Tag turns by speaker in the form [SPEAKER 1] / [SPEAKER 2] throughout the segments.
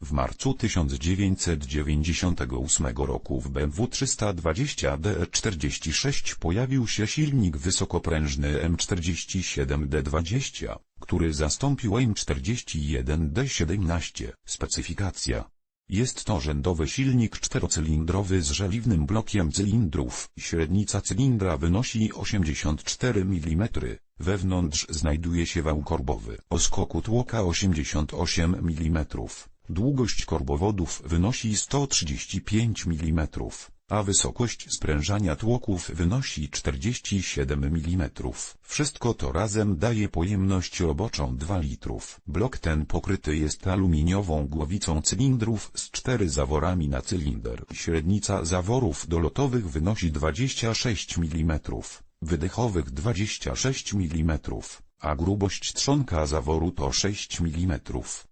[SPEAKER 1] W marcu 1998 roku w BMW 320DE46 pojawił się silnik wysokoprężny M47D20, który zastąpił M41D17. Specyfikacja jest to rzędowy silnik czterocylindrowy z żeliwnym blokiem cylindrów. Średnica cylindra wynosi 84 mm. Wewnątrz znajduje się wał korbowy o skoku tłoka 88 mm. Długość korbowodów wynosi 135 mm, a wysokość sprężania tłoków wynosi 47 mm. Wszystko to razem daje pojemność roboczą 2 litrów. Blok ten pokryty jest aluminiową głowicą cylindrów z 4 zaworami na cylinder. Średnica zaworów dolotowych wynosi 26 mm, wydechowych 26 mm a grubość trzonka zaworu to 6 mm.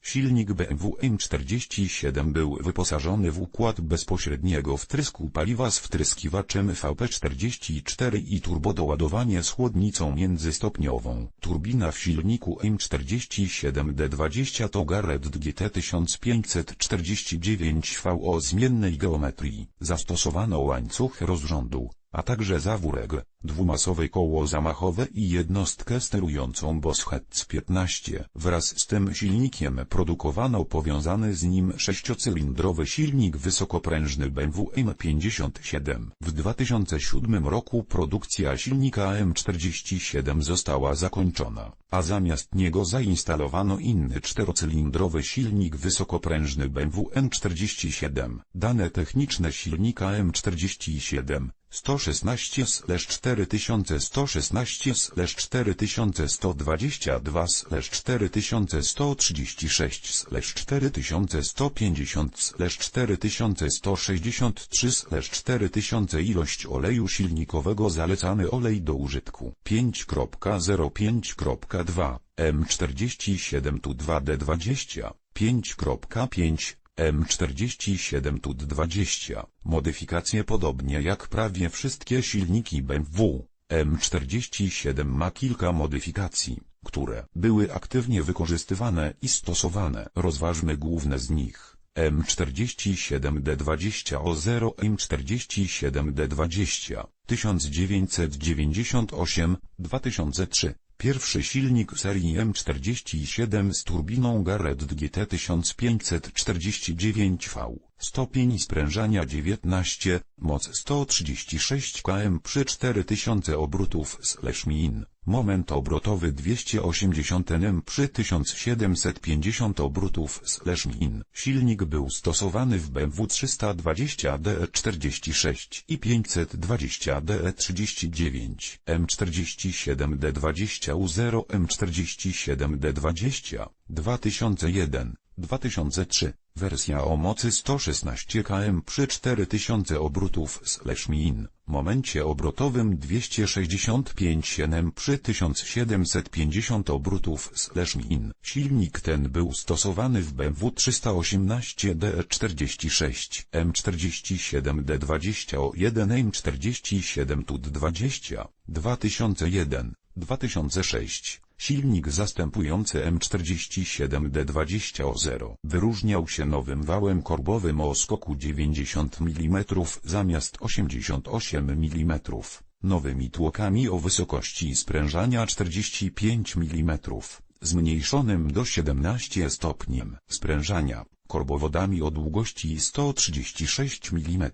[SPEAKER 1] Silnik BMW M47 był wyposażony w układ bezpośredniego wtrysku paliwa z wtryskiwaczem VP44 i turbodoładowanie z chłodnicą międzystopniową. Turbina w silniku M47D20 to Garrett GT 1549V o zmiennej geometrii. Zastosowano łańcuch rozrządu a także zawórek, dwumasowe koło zamachowe i jednostkę sterującą Bosch 15. Wraz z tym silnikiem produkowano powiązany z nim sześciocylindrowy silnik wysokoprężny BMW M57. W 2007 roku produkcja silnika M47 została zakończona, a zamiast niego zainstalowano inny czterocylindrowy silnik wysokoprężny BMW M47. Dane techniczne silnika M47 116 4116 4122 4136 4150 4163 4000 Ilość oleju silnikowego zalecany olej do użytku 5.05.2 M47 tu 2D20 5.5 M47 TUT20. Modyfikacje podobnie jak prawie wszystkie silniki BMW, M47 ma kilka modyfikacji, które były aktywnie wykorzystywane i stosowane. Rozważmy główne z nich. M47D20 O0 M47D20 1998 2003 Pierwszy silnik serii M47 z turbiną Garrett GT 1549V. Stopień sprężania 19, moc 136 km przy 4000 obrotów slash min. Moment obrotowy 280 Nm przy 1750 obrotów slash min. Silnik był stosowany w BMW 320DE46 i 520DE39, M47D20 U0 M47D20, 2001, 2003. Wersja o mocy 116 km przy 4000 obrotów slash min, momencie obrotowym 265 Nm przy 1750 obrotów slash min. Silnik ten był stosowany w BMW 318DE46 M47D20 o 1 M47 TUT20 2001 2006 Silnik zastępujący M47D20-0 wyróżniał się nowym wałem korbowym o skoku 90 mm zamiast 88 mm, nowymi tłokami o wysokości sprężania 45 mm, zmniejszonym do 17 stopniem sprężania, korbowodami o długości 136 mm.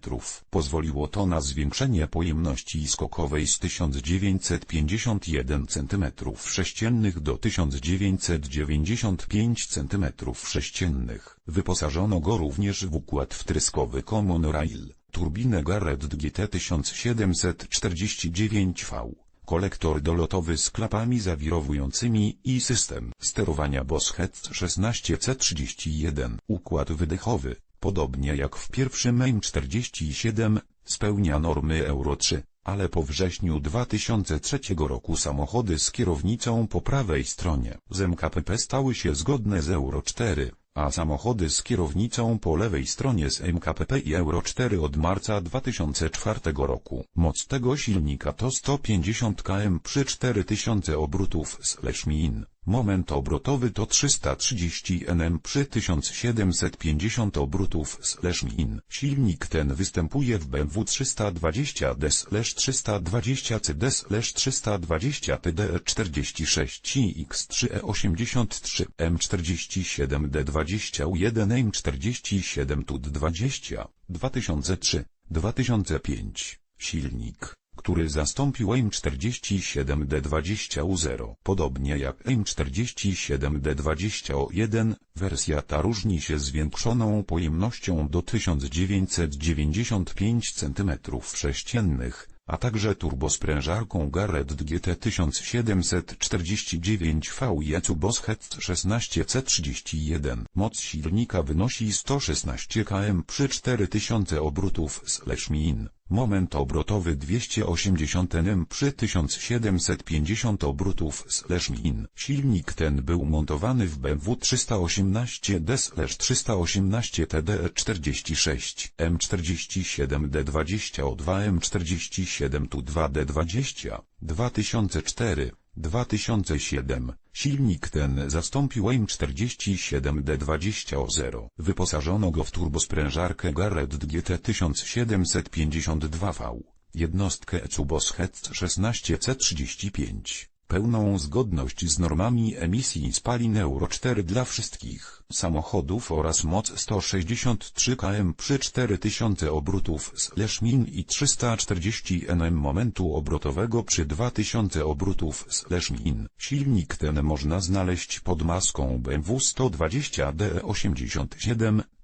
[SPEAKER 1] Pozwoliło to na zwiększenie pojemności skokowej z 1951 cm3 do 1995 cm3. Wyposażono go również w układ wtryskowy Common Rail, turbinę Garrett GT 1749V kolektor dolotowy z klapami zawirowującymi i system sterowania Bosch 16C31. Układ wydechowy, podobnie jak w pierwszym M47, spełnia normy Euro 3, ale po wrześniu 2003 roku samochody z kierownicą po prawej stronie z MKPP stały się zgodne z Euro 4, a samochody z kierownicą po lewej stronie z MKPP i Euro 4 od marca 2004 roku. Moc tego silnika to 150 km przy 4000 obrotów slash min. Moment obrotowy to 330 Nm przy 1750 obrotów slash min. Silnik ten występuje w BMW 320D 320 CD 320 TDE 46 i X3E83 M47D21 M47 TUD20 2003 2005 silnik który zastąpił M47D20U0. Podobnie jak M47D20O1, wersja ta różni się zwiększoną pojemnością do 1995 cm3, a także turbosprężarką Garrett GT 1749V i Ecuboshet 16C31. Moc silnika wynosi 116 km przy 4000 obrotów slash min. Moment obrotowy 280 Nm przy 1750 obrotów slash min. Silnik ten był montowany w BMW 318D 318 TDE46 M47D20O2 M47 Tu2D20 2004 2007. Silnik ten zastąpił M47D20O0. Wyposażono go w turbosprężarkę Garrett GT 1752V, jednostkę Ecuboshet 16C35, pełną zgodność z normami emisji spalin Euro 4 dla wszystkich samochodów oraz moc 163 km przy 4000 obrotów slash min i 340 Nm momentu obrotowego przy 2000 obrotów slash min. Silnik ten można znaleźć pod maską BMW 120DE87, 320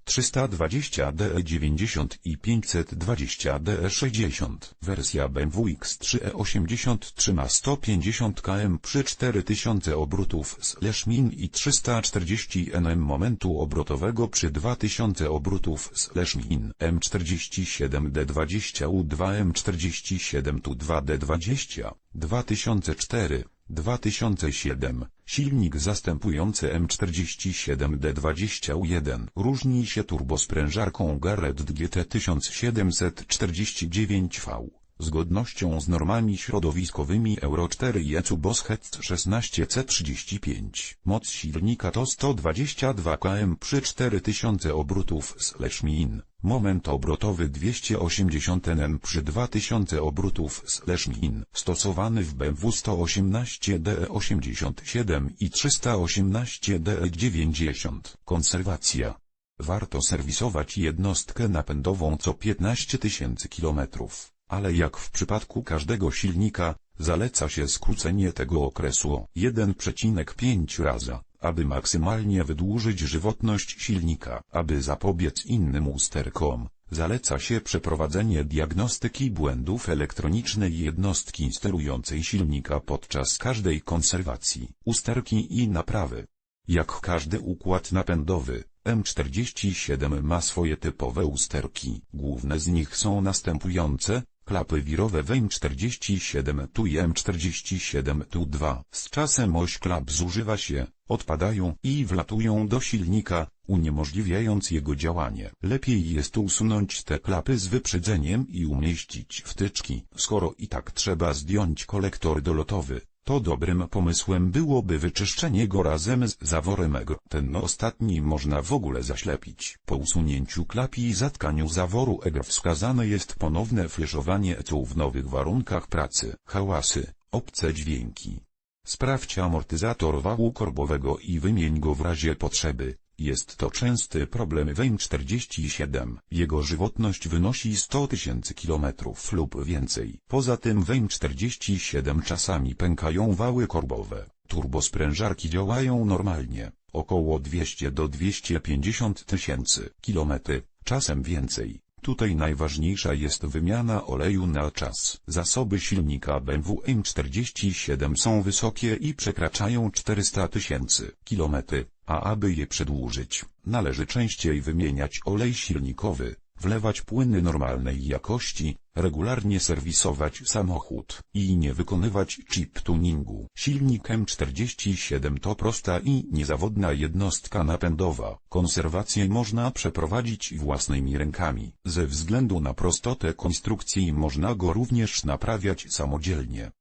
[SPEAKER 1] DE90 i 520 DE60. Wersja BMW X3E83 ma 150 km przy 4000 obrotów slash min i 340 Nm momentu obrotowego przy 2000 obrotów slash min. M47D20U2 M47 Tu2D20 2004 2007. Silnik zastępujący M47D20U1 różni się turbosprężarką Garrett GT 1749V, zgodnością z normami środowiskowymi Euro 4 i Ecuboshet 16C35. Moc silnika to 122 km przy 4000 obrotów slash min. Moment obrotowy 280 Nm przy 2000 obrotów slash min. Stosowany w BMW 118 DE87 i 318 DE90. Konserwacja. Warto serwisować jednostkę napędową co 15 tysięcy kilometrów, ale jak w przypadku każdego silnika, zaleca się skrócenie tego okresu o 1,5 razy aby maksymalnie wydłużyć żywotność silnika. Aby zapobiec innym usterkom, zaleca się przeprowadzenie diagnostyki błędów elektronicznej jednostki sterującej silnika podczas każdej konserwacji, usterki i naprawy. Jak każdy układ napędowy, M47 ma swoje typowe usterki. Główne z nich są następujące, klapy wirowe w M47 tu i M47 tu 2. Z czasem oś klap zużywa się, odpadają i wlatują do silnika, uniemożliwiając jego działanie. Lepiej jest usunąć te klapy z wyprzedzeniem i umieścić wtyczki. Skoro i tak trzeba zdjąć kolektor dolotowy, to dobrym pomysłem byłoby wyczyszczenie go razem z zaworem EGR. Ten ostatni można w ogóle zaślepić. Po usunięciu klapi i zatkaniu zaworu EGR wskazane jest ponowne fleszowanie ECU w nowych warunkach pracy. Hałasy, obce dźwięki. Sprawdź amortyzator wału korbowego i wymień go w razie potrzeby. Jest to częsty problem w M47. Jego żywotność wynosi 100 tysięcy kilometrów lub więcej. Poza tym w M47 czasami pękają wały korbowe. Turbosprężarki działają normalnie, około 200 do 250 tysięcy kilometry, czasem więcej. Tutaj najważniejsza jest wymiana oleju na czas. Zasoby silnika BMW M47 są wysokie i przekraczają 400 tysięcy kilometry. A aby je przedłużyć, należy częściej wymieniać olej silnikowy, wlewać płyny normalnej jakości, regularnie serwisować samochód i nie wykonywać chip tuningu. Silnik M47 to prosta i niezawodna jednostka napędowa. Konserwację można przeprowadzić własnymi rękami. Ze względu na prostotę konstrukcji można go również naprawiać samodzielnie.